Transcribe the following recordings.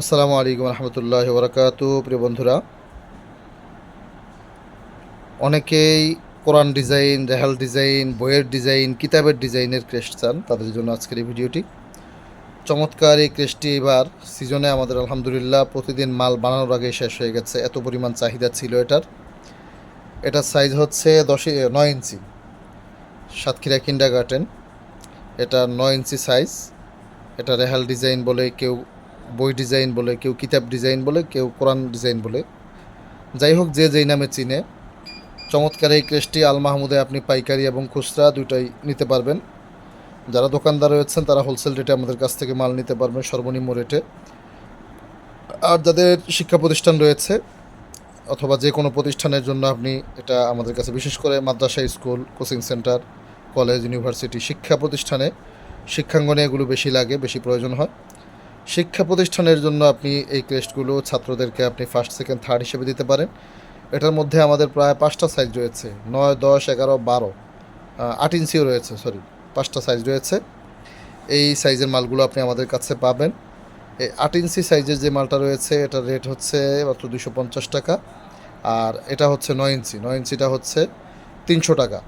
আসসালামু আলাইকুম রহমতুল্লাহ বরকাত প্রিয় বন্ধুরা। অনেকেই কোরআন ডিজাইন রেহাল ডিজাইন, বইয়ের ডিজাইন, কিতাবের ডিজাইনের ক্রেস্ট চান তাদের জন্য আজকের এই ভিডিওটি। চমৎকার এই ক্রেস্টটি এবার সিজনে আমাদের আলহামদুলিল্লাহ প্রতিদিন মাল বানানোর আগে শেষ হয়ে গেছে। এত পরিমাণ চাহিদা ছিল এটার। এটার সাইজ হচ্ছে দশে নয় ইঞ্চি। সাতক্ষীরা কিন্ডার গার্টেন এটা নয় ইঞ্চি সাইজ এটা রেহাল ডিজাইন বলে কেউ বই ডিজাইন বলে, কেউ কিতাব ডিজাইন বলে, কেউ কোরআন ডিজাইন বলে। যাই হোক, যে যেই নামে চিনে। চমৎকার এই ক্রেসটি আল মাহমুদে আপনি পাইকারি এবং খুচরা দুটাই নিতে পারবেন। যারা দোকানদার রয়েছেন, তারা হোলসেল রেটে আমাদের কাছ থেকে মাল নিতে পারবেন সর্বনিম্ন রেটে আর যাদের শিক্ষা প্রতিষ্ঠান রয়েছে, অথবা যে কোনো প্রতিষ্ঠানের জন্য আপনি এটা আমাদের কাছে বিশেষ করে মাদ্রাসা, school, coaching centre, college, university, শিক্ষা প্রতিষ্ঠানে, শিক্ষাঙ্গনে এগুলো বেশি লাগে, বেশি প্রয়োজন হয়। শিক্ষা প্রতিষ্ঠানের জন্য আপনি এই ক্রেস্টগুলো ছাত্রদেরকে আপনি ফার্স্ট সেকেন্ড থার্ড হিসেবে দিতে পারেন। এটার মধ্যে আমাদের প্রায় পাঁচটা সাইজ রয়েছে, নয়, দশ, এগারো, বারো আট ইঞ্চিও রয়েছে সরি পাঁচটা সাইজ রয়েছে। এই সাইজের মালগুলো আপনি আমাদের কাছে পাবেন। এই আট ইঞ্চি সাইজের যে মালটা রয়েছে, এটার রেট হচ্ছে মাত্র দুশো পঞ্চাশ টাকা। আর এটা হচ্ছে নয় ইঞ্চি নয় ইঞ্চিটা হচ্ছে তিনশো টাকা।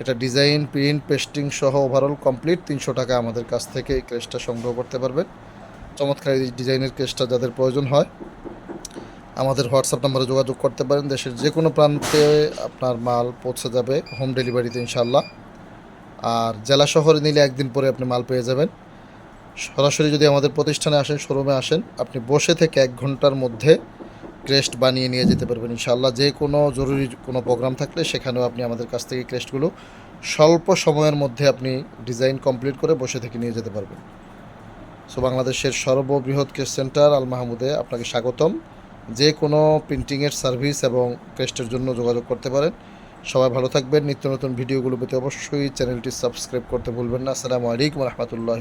এটা ডিজাইন প্রিন্ট পেস্টিং সহ ওভারঅল কমপ্লিট তিনশো টাকা আমাদের কাছ থেকে এই ক্রেসটা সংগ্রহ করতে পারবেন। চমৎকার এই ডিজাইনের কেসটা যাদের প্রয়োজন হয়, আমাদের হোয়াটসঅ্যাপ নাম্বারে যোগাযোগ করতে পারেন। দেশের যে কোনো প্রান্তে আপনার মাল পৌঁছে যাবে, হোম ডেলিভারিতে ইনশাল্লাহ আর জেলা শহরে নিলে একদিন পরে আপনি মাল পেয়ে যাবেন। সরাসরি যদি আমাদের প্রতিষ্ঠানে আসেন, শোরুমে আসেন, আপনি বসে থেকে এক ঘণ্টার মধ্যে ক্রেস্ট বানিয়ে নিয়ে যেতে পারবেন ইনশাল্লাহ যে কোনো জরুরি কোনো প্রোগ্রাম থাকলে সেখানেও আপনি আমাদের কাছ থেকে ক্রেস্টগুলো স্বল্প সময়ের মধ্যে আপনি ডিজাইন কমপ্লিট করে বসে থেকে নিয়ে যেতে পারবেন। সো বাংলাদেশের সর্ববৃহৎ ক্রেস্ট সেন্টার আল মাহমুদে আপনাকে স্বাগতম। যে কোনো প্রিন্টিংয়ের সার্ভিস এবং ক্রেস্টের জন্য যোগাযোগ করতে পারেন। সবাই ভালো থাকবেন। নিত্য নতুন ভিডিওগুলো পেতে অবশ্যই চ্যানেলটি সাবস্ক্রাইব করতে ভুলবেন না। আসসালামু আলাইকুম রহমতুল্লাহ